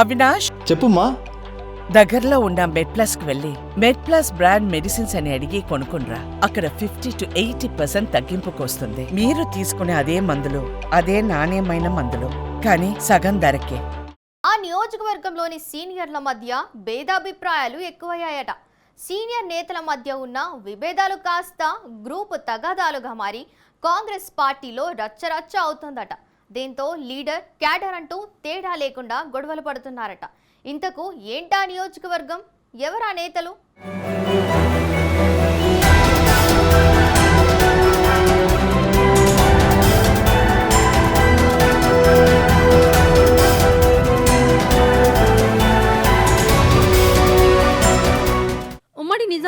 అవినాష్? చెప్పుమా దగ్గరలో ఉన్న మెడ్ ప్లస్కు వెళ్ళి మెడ్ ప్లస్ బ్రాండ్ మెడిసిన్స్ అని అడిగి కొనుక్కునరా అక్కడ ఫిఫ్టీ టు ఎయిటీ పర్సెంట్ తగ్గింపుకు వస్తుంది మీరు తీసుకునే అదే మందులు అదే నాణ్యమైన మందులు కానీ సగం ధరకే. ఆ నియోజకవర్గంలోని సీనియర్ల మధ్య భేదాభిప్రాయాలు ఎక్కువయ్యాయట. సీనియర్ నేతల మధ్య ఉన్న విభేదాలు కాస్త గ్రూప్ తగాదాలుగా మారి కాంగ్రెస్ పార్టీలో రచ్చరచ్చ అవుతుందట. దీంతో లీడర్ క్యాడర్ అంటూ తేడా లేకుండా గొడవలు పడుతున్నారట. ఇంతకు ఏంటా నియోజకవర్గం? ఎవరా నేతలు?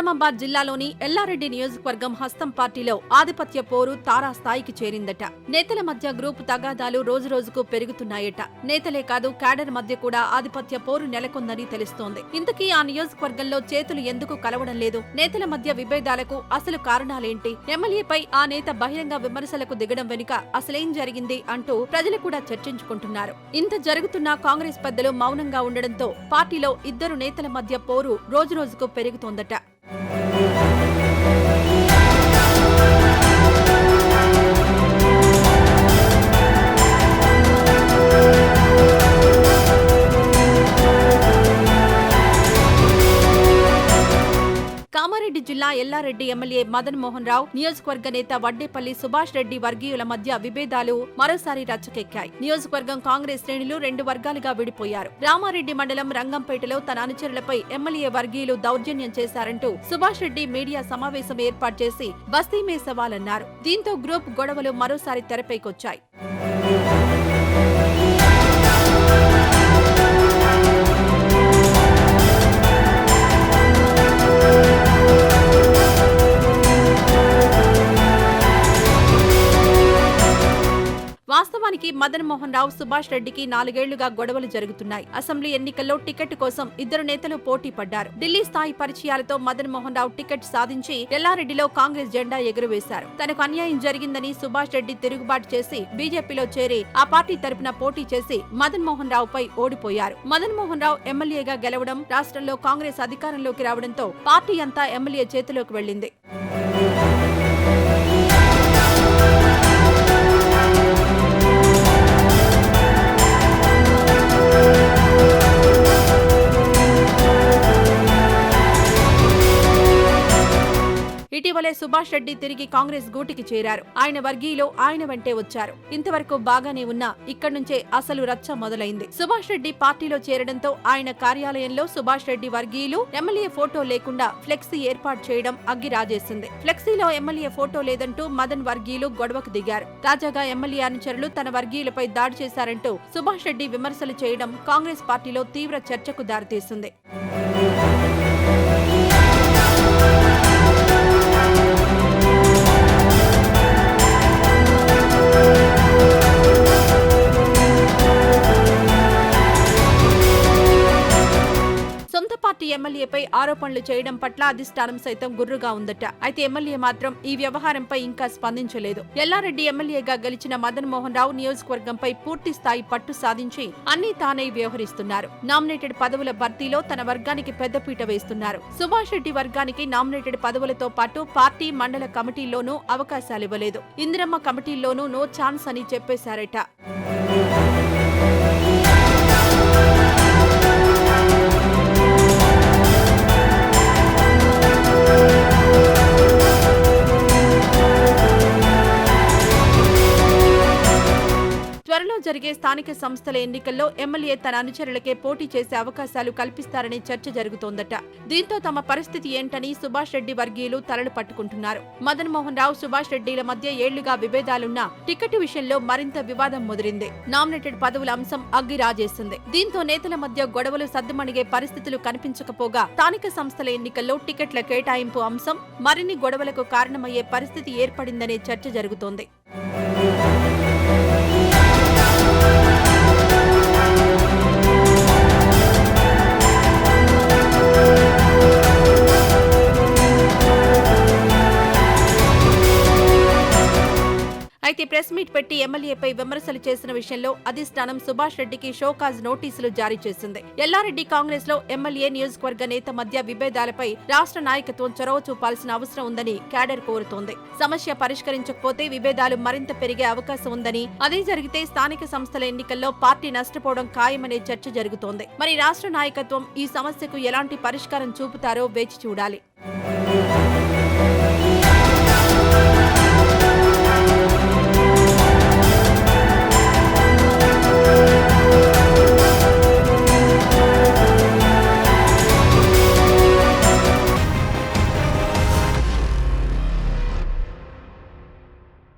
నిజామాబాద్ జిల్లాలోని ఎల్లారెడ్డి నియోజకవర్గం హస్తం పార్టీలో ఆధిపత్య పోరు తారా స్థాయికి చేరిందట. నేతల మధ్య గ్రూప్ తగాదాలు రోజురోజుకు పెరుగుతున్నాయట. నేతలే కాదు క్యాడర్ మధ్య కూడా ఆధిపత్య పోరు నెలకొందని తెలుస్తోంది. ఇంతకీ ఆ నియోజకవర్గంలో చేతులు ఎందుకు కలవడం లేదు? నేతల మధ్య విభేదాలకు అసలు కారణాలేంటి? ఎమ్మెల్యేపై ఆ నేత బహిరంగ విమర్శలకు దిగడం వెనుక అసలేం జరిగింది అంటూ ప్రజలు కూడా చర్చించుకుంటున్నారు. ఇంత జరుగుతున్నా కాంగ్రెస్ పెద్దలు మౌనంగా ఉండడంతో పార్టీలో ఇద్దరు నేతల మధ్య పోరు రోజురోజుకు పెరుగుతోందట. జిల్లా ఎల్లారెడ్డి ఎమ్మెల్యే మదన్ మోహన్ రావు నియోజకవర్గ నేత వడ్డేపల్లి సుభాష్ రెడ్డి వర్గీయుల మధ్య విభేదాలు మరోసారి రచ్చకెక్కాయి. నియోజకవర్గం కాంగ్రెస్ శ్రేణులు రెండు వర్గాలుగా విడిపోయారు. రామారెడ్డి మండలం రంగంపేటలో తన అనుచరులపై ఎమ్మెల్యే వర్గీయులు దౌర్జన్యం చేశారంటూ సుభాష్ రెడ్డి మీడియా సమావేశం ఏర్పాటు చేసి బస్తీ మేసవాలన్నారు దీంతో గ్రూప్ గొడవలు మరోసారి తెరపైకొచ్చాయి. వాస్తవానికి మదన్ మోహన్ రావు సుభాష్ రెడ్డికి నాలుగేళ్ళుగా గొడవలు జరుగుతున్నాయి. అసెంబ్లీ ఎన్నికల్లో టికెట్ కోసం ఇద్దరు నేతలు పోటీ పడ్డారు. ఢిల్లీ స్థాయి పరిచయాలతో మదన్ మోహన్ రావు టికెట్ సాధించి ఎల్లారెడ్డిలో కాంగ్రెస్ జెండా ఎగురవేశారు. తనకు అన్యాయం జరిగిందని సుభాష్ రెడ్డి తిరుగుబాటు చేసి బీజేపీలో చేరి ఆ పార్టీ తరపున పోటీ చేసి మదన్ మోహన్ రావుపై ఓడిపోయారు. మదన్ మోహన్ రావు ఎమ్మెల్యేగా గెలవడం రాష్ట్రంలో కాంగ్రెస్ అధికారంలోకి రావడంతో పార్టీ అంతా ఎమ్మెల్యే చేతిలోకి వెళ్ళింది ఇటీవలే సుభాష్ రెడ్డి తిరిగి కాంగ్రెస్ గూటికి చేరారు. ఆయన వర్గీలో ఆయన వెంటే వచ్చారు. ఇంతవరకు బాగానే ఉన్నా ఇక్కడి నుంచే అసలు రచ్చ మొదలైంది. సుభాష్ రెడ్డి పార్టీలో చేరడంతో ఆయన కార్యాలయంలో సుభాష్ రెడ్డి వర్గీయులు ఎమ్మెల్యే ఫోటో లేకుండా ఫ్లెక్సీ ఏర్పాటు చేయడం అగ్గి రాజేసింది ఫ్లెక్సీలో ఎమ్మెల్యే ఫోటో లేదంటూ మదన్ వర్గీయులు గొడవకు దిగారు. తాజాగా ఎమ్మెల్యే అనుచరులు తన వర్గీయులపై దాడి చేశారంటూ సుభాష్ రెడ్డి విమర్శలు చేయడం కాంగ్రెస్ పార్టీలో తీవ్ర చర్చకు దారితీస్తుంది పార్టీ ఎమ్మెల్యేపై ఆరోపణలు చేయడం పట్ల అధిష్టానం సైతం గుర్రుగా ఉందట. అయితే ఎమ్మెల్యే మాత్రం ఈ వ్యవహారంపై ఇంకా స్పందించలేదు. ఎల్లారెడ్డి ఎమ్మెల్యేగా గెలిచిన మదన్ మోహన్ రావు నియోజకవర్గంపై పూర్తి స్థాయి పట్టు సాధించి అన్ని తానే వ్యవహరిస్తున్నారు. నామినేటెడ్ పదవుల భర్తీలో తన వర్గానికి పెద్దపీట వేస్తున్నారు. సుభాష్ రెడ్డి వర్గానికి నామినేటెడ్ పదవులతో పాటు పార్టీ మండల కమిటీల్లోనూ అవకాశాలివ్వలేదు. ఇందిరమ్మ కమిటీల్లోనూ నో ఛాన్స్ అని చెప్పేశారట. జరిగే స్థానిక సంస్థల ఎన్నికల్లో ఎమ్మెల్యే తన అనుచరులకే పోటీ చేసే అవకాశాలు కల్పిస్తారనే చర్చ జరుగుతోందట. దీంతో తమ పరిస్థితి ఏంటని సుభాష్ రెడ్డి వర్గీయులు తలలు పట్టుకుంటున్నారు. మదన్మోహన్ రావు సుభాష్ రెడ్డిల మధ్య ఏళ్ళుగా విభేదాలున్నా టికెట్ విషయంలో మరింత వివాదం ముదిరింది. నామినేటెడ్ పదవుల అంశం అగ్గిరాజేస్తుంది దీంతో నేతల మధ్య గొడవలు సద్దుమణిగే పరిస్థితులు కనిపించకపోగా స్థానిక సంస్థల ఎన్నికల్లో టికెట్ల కేటాయింపు అంశం మరిన్ని గొడవలకు కారణమయ్యే పరిస్థితి ఏర్పడిందనే చర్చ జరుగుతోంది. ప్రెస్ మీట్ పెట్టి ఎమ్మెల్యేపై విమర్శలు చేసిన విషయంలో అధిష్టానం సుభాష్ రెడ్డికి షోకాజ్ నోటీసులు జారీ చేసింది. ఎల్లారెడ్డి కాంగ్రెస్లో ఎమ్మెల్యే నియోజకవర్గ నేత మధ్య విభేదాలపై రాష్ట్ర నాయకత్వం చొరవ చూపాల్సిన అవసరం ఉందని క్యాడర్ కోరుతోంది. సమస్య పరిష్కరించకపోతే విభేదాలు మరింత పెరిగే అవకాశం ఉందని అదే జరిగితే స్థానిక సంస్థల ఎన్నికల్లో పార్టీ నష్టపోవడం ఖాయమనే చర్చ జరుగుతోంది. మరి రాష్ట్ర నాయకత్వం ఈ సమస్యకు ఎలాంటి పరిష్కారం చూపుతారో వేచి చూడాలి.